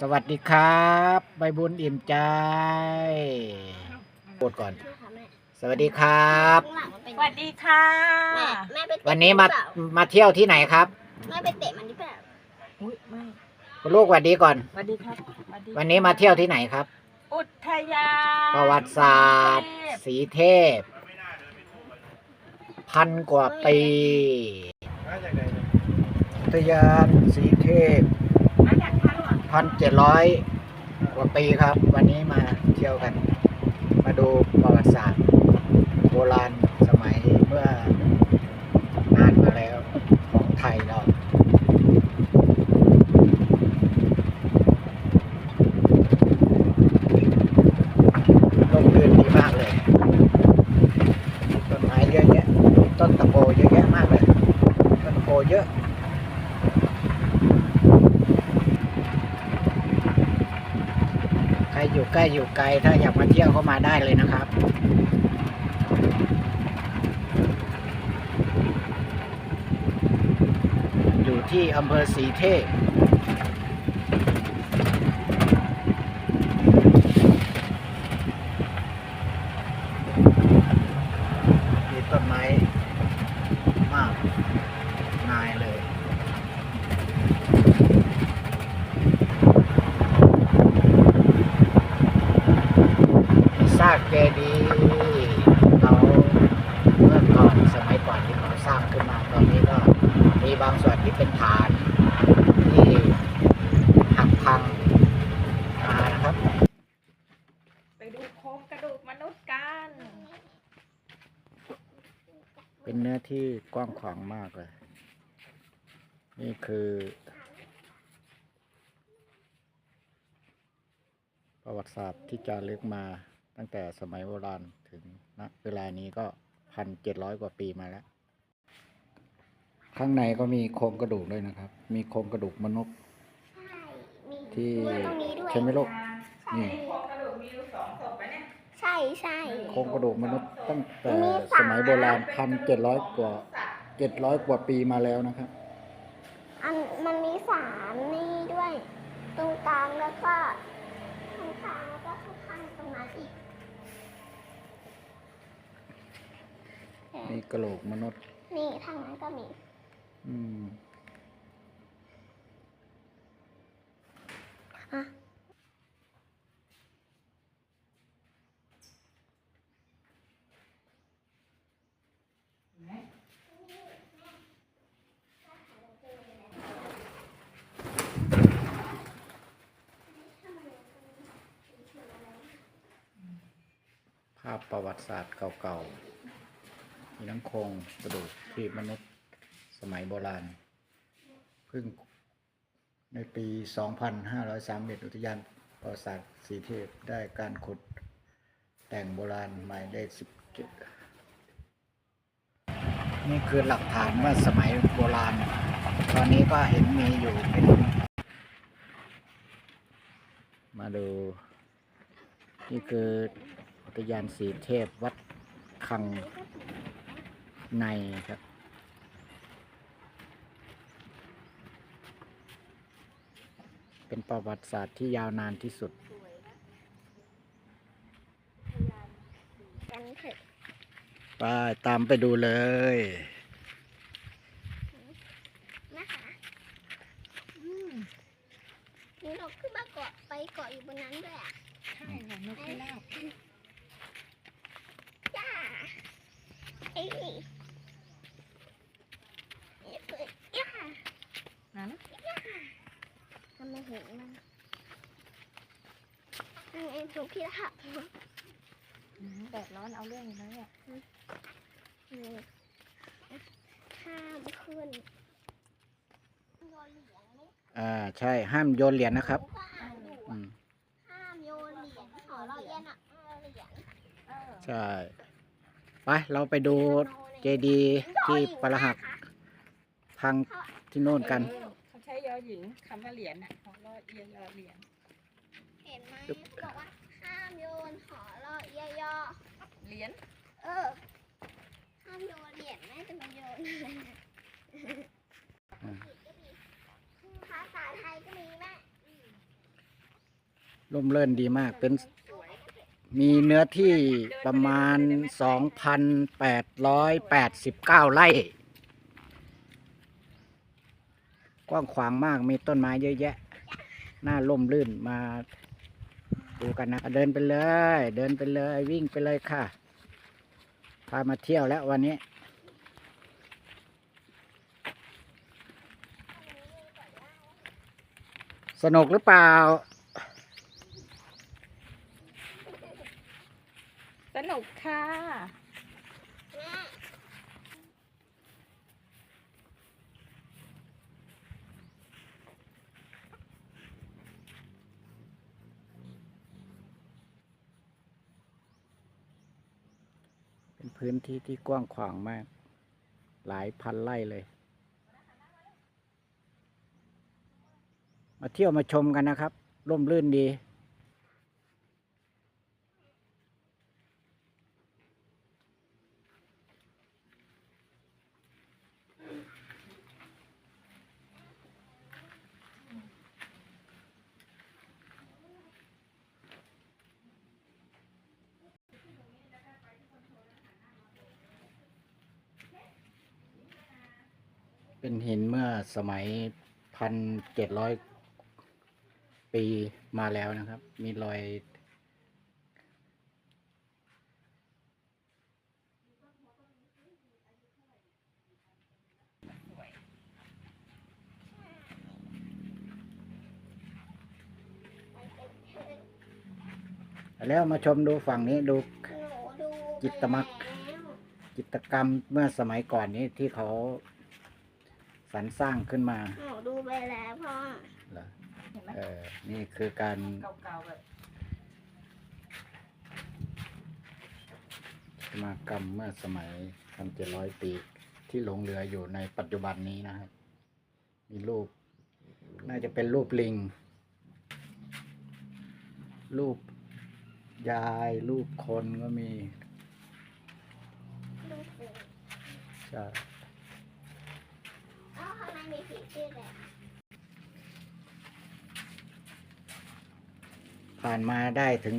สวัสดีครับ ใบบุญอิ่มใจพูดก่อน สวัสดีครับ ข้างหลังมันเป็นสวัสดีค่ะ แม่แม่ไปเตะวันนี้มา หรือเปล่มาเที่ยวที่ไหนครับแม่ไปเตะมันหรือเปล่าอุ้ยไม่คุณลูกสวัสดีก่อน สวัสดีครับสวัสดีวันนี้มาเที่ยวที่ไหนครับ อุทยานประวัติศาสตร์ สีเทพ พันกว่าปีอุทยานสีเทพ พันเจ็ดร้อยกว่าปีครับ วันนี้มาเที่ยวกัน มาดูประวัติศาสตร์โบราณสมัยเมื่อนานมาแล้วของไทยเราลมเรือนดีมากเลย ต้นไม้เยอะแยะต้นตะโกเยอะแยะมากเลย ต้นตะโกเยอะ ใคร อยู่ไกลถ้าอยากมาเที่ยวก็มาได้เลยนะครับอยู่ที่อำเภอสีเทพ มีต้นไม้มากนายเลย มีซากเจดีย์เขาเมื่อก่อนสมัยก่อนที่เขาสร้างขึ้นมาตอนนี้ก็มีบางส่วนที่เป็นฐานที่หักพังมานะครับ ไปดูโครงกระดูกมนุษย์กัน เป็นเนื้อที่กว้างขวางมากเลย นี่คือประวัติศาสตร์ที่จารึกมา ตั้งแต่สมัยโบราณถึงณเวลานี้ก็พันเจ็ดร้อยกว่าปีมาแล้ว ข้างในก็มีโครงกระดูกด้วยนะครับ มีโครงกระดูกมนุษย์มีที่มีตรงนี้ด้วยใช่ไหมลูกนี่โครงกระดูกมีอยู่สองศพไหมเนี่ยใช่ใช่โครงกระดูกมนุษย์ตั้งแต่มีสสามมัยโบราณพันเจ็ดร้อยกว่าเจ็ดร้อยกว่าปีมาแล้วนะครับ อันมันมีสามนี่ด้วย ตรงกลางแล้วก็ข้างกลางแล้วก็ข้างๆตรงนั้นอีก มีกระโหลกมนุษย์ นี่ทางนั้นก็มี อืมอะภาพประวัติศาสตร์เก่าๆ มีทั้งโครงกระดูกที่มนุษย์สมัยโบราณ เพิ่งในปี 2531 อุทยานประวัติศาสตร์สีเทพได้การขุดแต่งโบราณหมายเลข17 นี่คือหลักฐานเมื่อสมัยโบราณ ตอนนี้ก็เห็นมีอยู่เป็นมาดู นี่คืออุทยานสีเทพวัดคัง ในครับ เป็นประวัติศาสตร์ที่ยาวนานที่สุด กันเถอะไปตามไปดูเลย นะคะอืมนี่เราขึ้นมาเกาะไปเกาะอยู่บนนั้นด้วยอะใช่ค่ะนกพิราบจ้าเอ้ยเอ้ยเอ้ยย่า นั้น ทำไม เห็นมันยังไงถูกพี่ละอืมแดดร้อนเอาเรื่องอยู่แล้วเนี่ยห้ามขึ้นโยนเหรียญไม่อ่าใช่ห้ามโยนเหรียญนะครับก็ห้ามดูอืมห้ามโยนเหรียญขอเราเย็นอะเอาเหรียญเออใช่ไปเราไปดูเจดีย์ที่ปรหักพังที่โน่นกันเออเขาใช้ยอหญิงคำว่าเหรียญน่ะของรอ เอียยอเหรียญเห็นไหมบอกว่าห้ามโยนขอเราเยยอเหรียญเออห้ามโยนเหรียญแม่จะมาโยนอะไรนะอืมภาษาไทยก็มีแม่ร่มเรื่นดีมากเป็นมีเนื้อที่ประมาณ 2,889 ไร่ กว้างขวางมากมีต้นไม้เยอะแยะ หน่าร่มรื่นมาดูกันนะเดินไปเลย เดินไปเลย วิ่งไปเลยค่ะ พามาเที่ยวแล้ววันนี้ สนุกหรือเปล่า สนุกค่ะ พื้นที่ที่กว้างขวางมาก หลายพันไร่เลย มาเที่ยวมาชมกันนะครับ ร่มรื่นดี เป็นหินเมื่อสมัยพันเจ็ดร้อยปีมาแล้วนะครับ มีรอยแล้วมาชมดูฝั่งนี้ดูหนูดูจิตรมักจิตรกรรมเมื่อสมัยก่อนนี้ที่เขา สรรสร้างขึ้นมาหนูดูไปแล้วพ่อเหรอเห็นไหมเออนี่คือการเก่าๆแบบสมากรรมเมื่อสมัยพันเจ็ดร้อยปีที่หลงเหลืออยู่ในปัจจุบันนี้นะครับ มีรูป น่าจะเป็นรูปลิง รูปยาย รูปคนก็มีดูสิใช่อ้าวข้างใน มีผีเสื้อแดงผ่านมาได้ถึง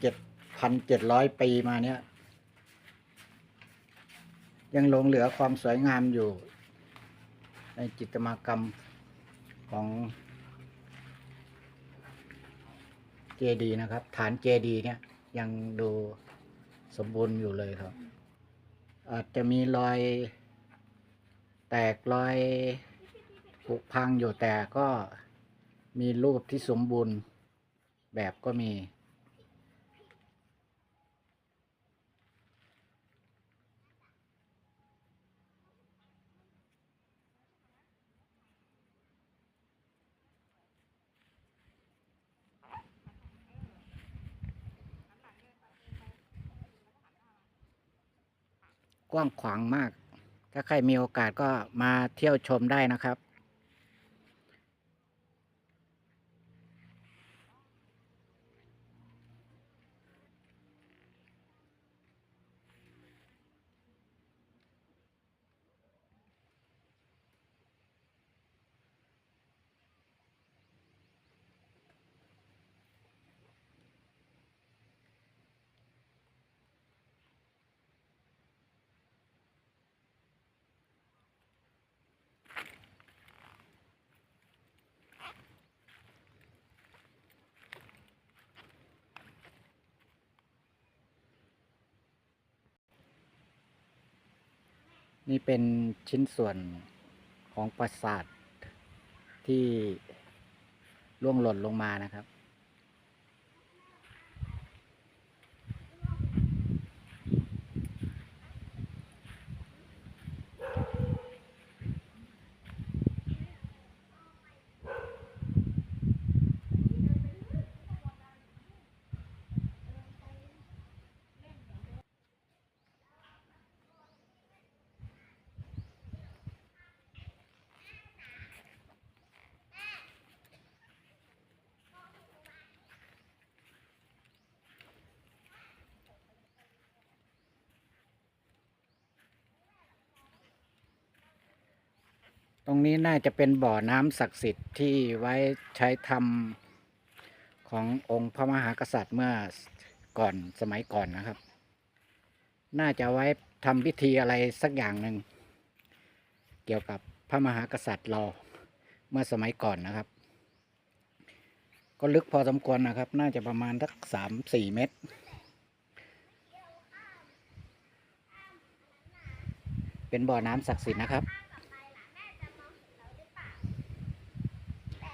เจ็ดพันเจ็ดร้อยปีมาเนี้ยยังหลงเหลือความสวยงามอยู่ ในจิตรมากรรมของเจดีนะครับ ฐานเจดีเนี่ยยังดูสมบูรณ์อยู่เลยครับ อาจจะมีรอยแตกรอย ผุพังอยู่แต่ก็มีรูปที่สมบูรณ์แบบก็มี กว้างขวางมาก ถ้าใครมีโอกาสก็มาเที่ยวชมได้นะครับ นี่เป็นชิ้นส่วนของปราสาทที่ล่วงหล่นลงมานะครับ ตรงนี้น่าจะเป็นบ่อน้ำศักดิ์สิทธิ์ที่ไว้ใช้ทำขององค์พระมหากษัตริย์เมื่อก่อนสมัยก่อนนะครับ น่าจะไว้ทำพิธีอะไรสักอย่างหนึ่งเกี่ยวกับพระมหากษัตริย์เราเมื่อสมัยก่อนนะครับ ก็ลึกพอสมควรนะครับ น่าจะประมาณสักสามสี่เมตรเป็นบ่อน้ำศักดิ์สิทธิ์นะครับ กลับไปล่ะแม่จะมองเห็นเราหรือเปล่าแต่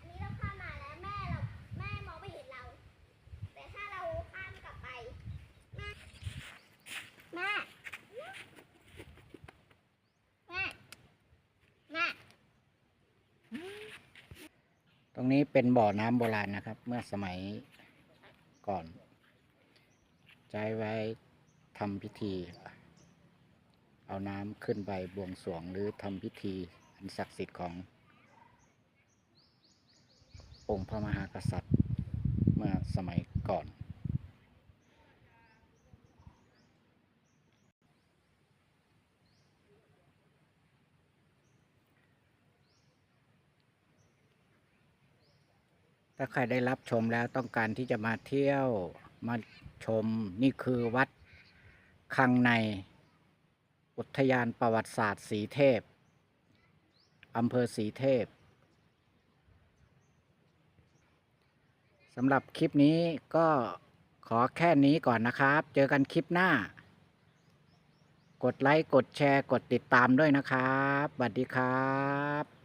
อันนี้เราข้ามมาแล้วแม่เราแม่มองไม่เห็นเรา แต่ถ้าเราข้ามกลับไป แม่ แม่ แม่ แม่ ต รงนี้เป็นบ่อน้ำโบราณนะครับ เมื่อสมัยก่อน ใช้ไว้ทำพิธี เอาน้ำขึ้นไปบวงสรวงหรือทำพิธีอันศักดิ์สิทธิ์ของ องค์พระมหากษัตริย์ เมื่อสมัยก่อน ถ้าใครได้รับชมแล้วต้องการที่จะมาเที่ยวมาชมนี่คือวัดคังใน อุทยานประวัติศาสตร์สีเทพอำเภอสีเทพสำหรับคลิปนี้ก็ขอแค่นี้ก่อนนะครับ เจอกันคลิปหน้า กดไลค์ กดแชร์ กดติดตามด้วยนะครับสวัสดีครับ